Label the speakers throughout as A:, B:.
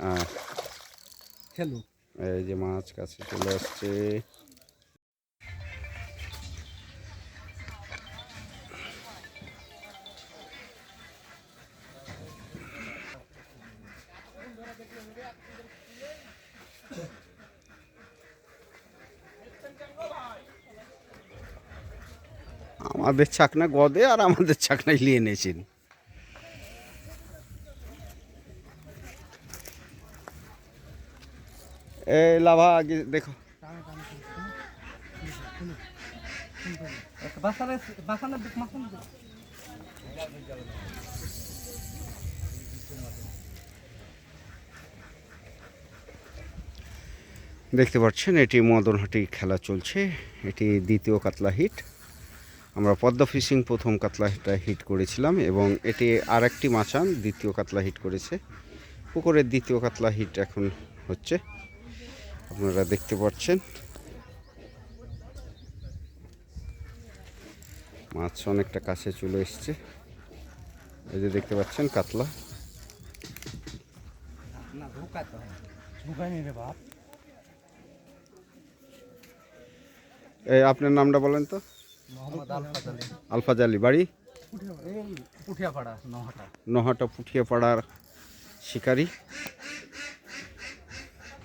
A: আহ,
B: খেলো।
A: এই যে মাছ কাছে চলে আসছে। আমাদের ছাকনা গদে আর আমাদের ছাকনায় নিয়ে নিয়েছেন। এই লাভা, আগে দেখো। দেখতে পাচ্ছেন, এটি মদনহাটি খেলা চলছে। এটি দ্বিতীয় কাতলা হিট। আমরা পদ্মা ফিশিং প্রথম কাতলা হিটটা হিট করেছিলাম এবং এটি আর একটি মাচান দ্বিতীয় কাতলা হিট করেছে। পুকুরের দ্বিতীয় কাতলা হিট এখন হচ্ছে। আপনারা দেখতে পাচ্ছেন। মাছ অনেকটা কাছে চলে এসছে। এই যে দেখতে পাচ্ছেন কাতলা। এই আপনার নামটা বলেন তো?
B: আলফাজ আলী।
A: বাড়ি?
B: পুঠিয়াপাড়া নহাটা।
A: নহাটা পুঠিয়ে পাড়ার শিকারী।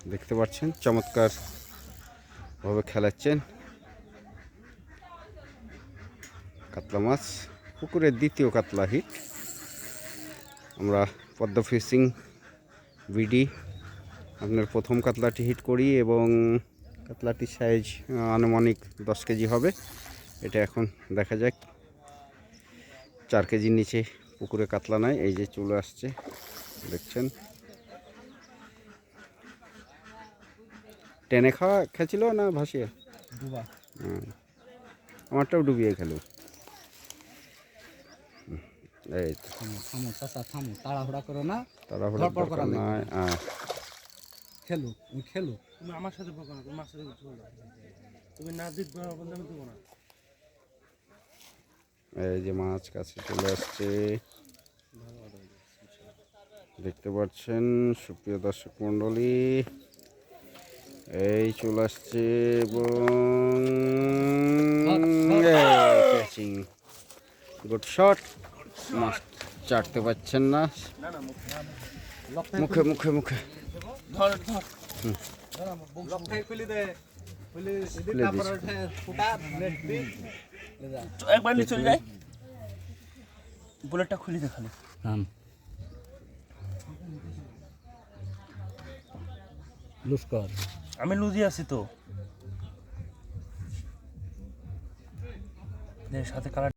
A: দেখতে পাচ্ছেন, চমৎকার ভাবে খেলাচ্ছেন। কাতলা মাছ, পুকুরের দ্বিতীয় কাতলা হিট। আমরা পদ্মা ফিশিং বিডি, আপনার প্রথম কাতলাটি হিট করি এবং কাতলাটির সাইজ আনুমানিক দশ কেজি হবে। এটা এখন দেখা যাক। চার কেজির নিচে পুকুরে কাতলা নাই, এই যে চলে আসছে, দেখছেন। টেনে খাওয়া খেয়েছিল না ভাসিয়ে?
B: ডুবা।
A: আমারটাও ডুবিয়ে খেলো। এই তো।
B: থামো থামো চাচা থামো তাড়াহুড়া করো না।
A: তাড়াহুড়ো
B: ধরপড় করা
A: দরকার
B: লাগবে।
A: নয় আহ,
B: খেলো খেলো।
C: তুমি আমার সাথে বকো না তুমি সাথে কিছু বলো না। তুমি না জিতবে না বললে আমি দেবো না।
A: এই যে মাছ কাছে চলে আসছে। দেখতে পাচ্ছেন সুপ্রিয় দর্শক মণ্ডলী। এই চলে আসছে ক্যাচিং গুড শট মাছ চাটতে পারছেন না। মুখে মুখে মুখে।
C: একবার চলে বুলেটটা খুলে দেখালে
B: থাম লুজ কর।
C: আমি লুজি আছি তো। সাথে কালার